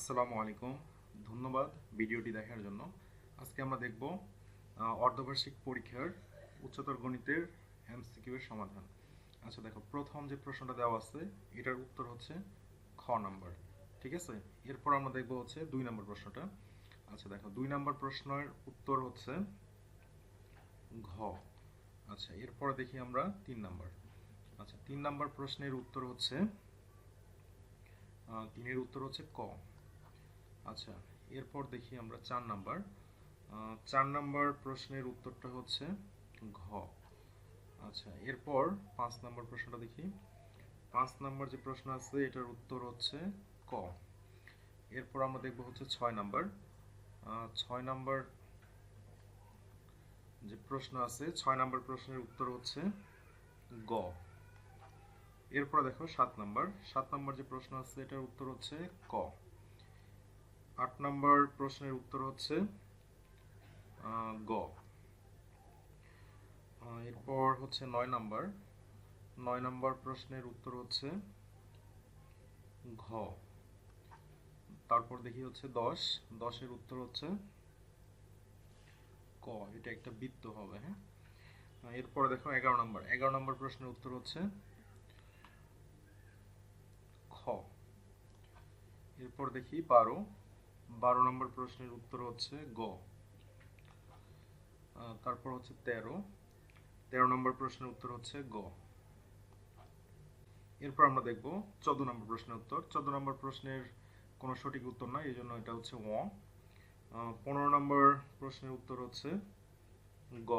আসসালামু আলাইকুম। ধন্যবাদ ভিডিওটি দেখার জন্য। আজকে আমরা দেখব অর্ধবার্ষিক পরীক্ষার উচ্চতর গণিতের এমসিকিউ এর সমাধান। আচ্ছা দেখো, প্রথম যে প্রশ্নটা দেওয়া আছে, এটার উত্তর হচ্ছে খ নাম্বার, ঠিক আছে? এরপর আমরা দেখব হচ্ছে দুই নম্বর প্রশ্নটা। আচ্ছা দেখো, দুই নম্বর প্রশ্নের উত্তর হচ্ছে ঘ। আচ্ছা এরপরে দেখি আমরা তিন নাম্বার। আচ্ছা তিন নাম্বার প্রশ্নের উত্তর হচ্ছে তিনের উত্তর হচ্ছে ক। আচ্ছা এরপর দেখি আমরা চার নাম্বার। চার নাম্বার প্রশ্নের উত্তরটা হচ্ছে ঘ। আচ্ছা এরপর পাঁচ নাম্বার প্রশ্নটা দেখি। পাঁচ নাম্বার যে প্রশ্ন আছে, এটার উত্তর হচ্ছে ক। এরপর আমরা দেখব হচ্ছে ছয় নাম্বার। ছয় নাম্বার যে প্রশ্ন আছে, ছয় নাম্বার প্রশ্নের উত্তর হচ্ছে গ। এরপর দেখো সাত নাম্বার। সাত নাম্বার যে প্রশ্ন আছে, এটার উত্তর হচ্ছে ক। আট নাম্বার প্রশ্নের উত্তর হচ্ছে গ। এরপর হচ্ছে নয় নাম্বার। নয় নাম্বার প্রশ্নের উত্তর হচ্ছে ঘ। তারপর দেখি হচ্ছে দশ। দশের উত্তর হচ্ছে ক। এটা একটা বৃত্ত হবে হ্যাঁ? এরপর দেখো এগারো নম্বর। এগারো নম্বর প্রশ্নের উত্তর হচ্ছে খ। এরপর দেখি বারো। বারো নম্বর প্রশ্নের উত্তর হচ্ছে গ। তারপর হচ্ছে তেরো। তেরো নম্বর প্রশ্নের উত্তর হচ্ছে গ। এরপর আমরা দেখব চোদ্দ নম্বর প্রশ্নের উত্তর। চোদ্দ নম্বর প্রশ্নের কোনো সঠিক উত্তর নাই, এই জন্য এটা হচ্ছে ও। পনেরো নম্বর প্রশ্নের উত্তর হচ্ছে গ।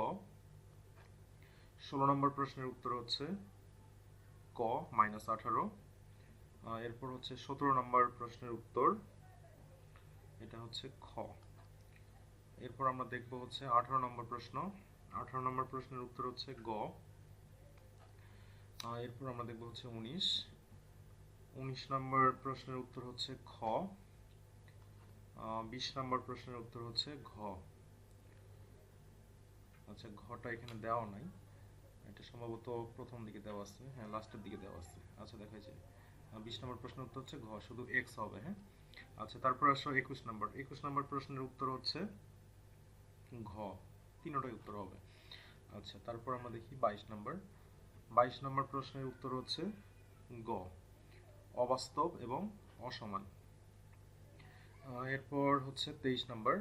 ষোলো নম্বর প্রশ্নের উত্তর হচ্ছে ক মাইনাস আঠারো। এরপর হচ্ছে সতেরো নম্বর প্রশ্নের উত্তর। এটা হচ্ছে খ। এরপর আমরা দেখব হচ্ছে আঠারো নম্বর প্রশ্ন। আঠারো নম্বর প্রশ্নের উত্তর হচ্ছে গ। এরপর আমরা দেখব হচ্ছে উনিশ। উনিশ নম্বর প্রশ্নের উত্তর হচ্ছে খ। বিশ নম্বর প্রশ্নের উত্তর হচ্ছে ঘ। আচ্ছা ঘটা এখানে দেওয়া নাই। এটা সম্ভবত প্রথম দিকে দেওয়া আছে। হ্যাঁ লাস্টের দিকে দেওয়া আছে। আচ্ছা দেখা যায়। বিশ নম্বর প্রশ্নের উত্তর হচ্ছে ঘ। শুধু এক্স হবে হ্যাঁ? আচ্ছা তারপর আসো একুশ নম্বর। একুশ নম্বর প্রশ্নের উত্তর হচ্ছে ঘ। তিনটাই উত্তর হবে। আচ্ছা তারপর আমরা দেখি বাইশ নম্বর। বাইশ নম্বর প্রশ্নের উত্তর হচ্ছে গ। অবাস্তব এবং অসমান। এরপর হচ্ছে তেইশ নম্বর।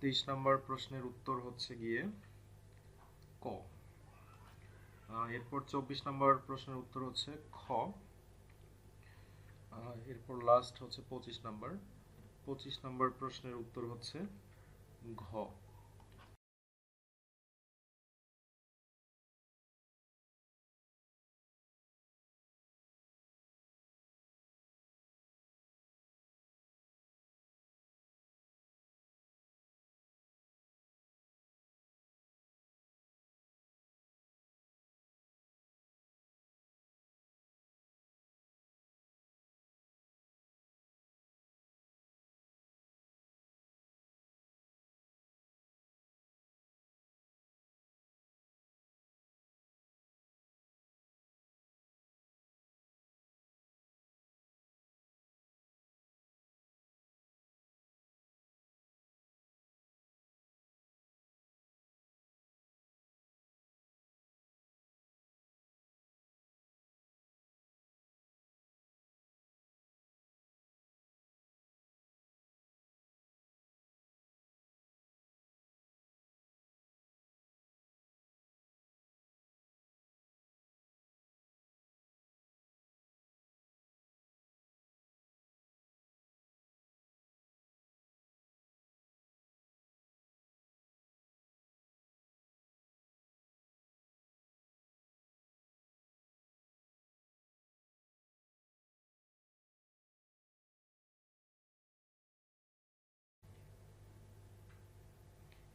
তেইশ নম্বর প্রশ্নের উত্তর হচ্ছে গিয়ে ক। এরপর চব্বিশ নম্বর প্রশ্নের উত্তর হচ্ছে খ। এরপর লাস্ট হচ্ছে পঁচিশ নাম্বার পঁচিশ নাম্বার প্রশ্নের উত্তর হচ্ছে ঘ।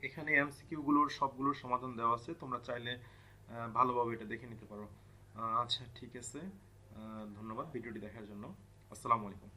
এখানে এমসিকিউ গুলোর সবগুলোর সমাধান দেওয়া আছে, তোমরা চাইলে ভালোভাবে এটা দেখে নিতে পারো। আচ্ছা ঠিক আছে। ধন্যবাদ ভিডিওটি দেখার জন্য। আসসালামু আলাইকুম।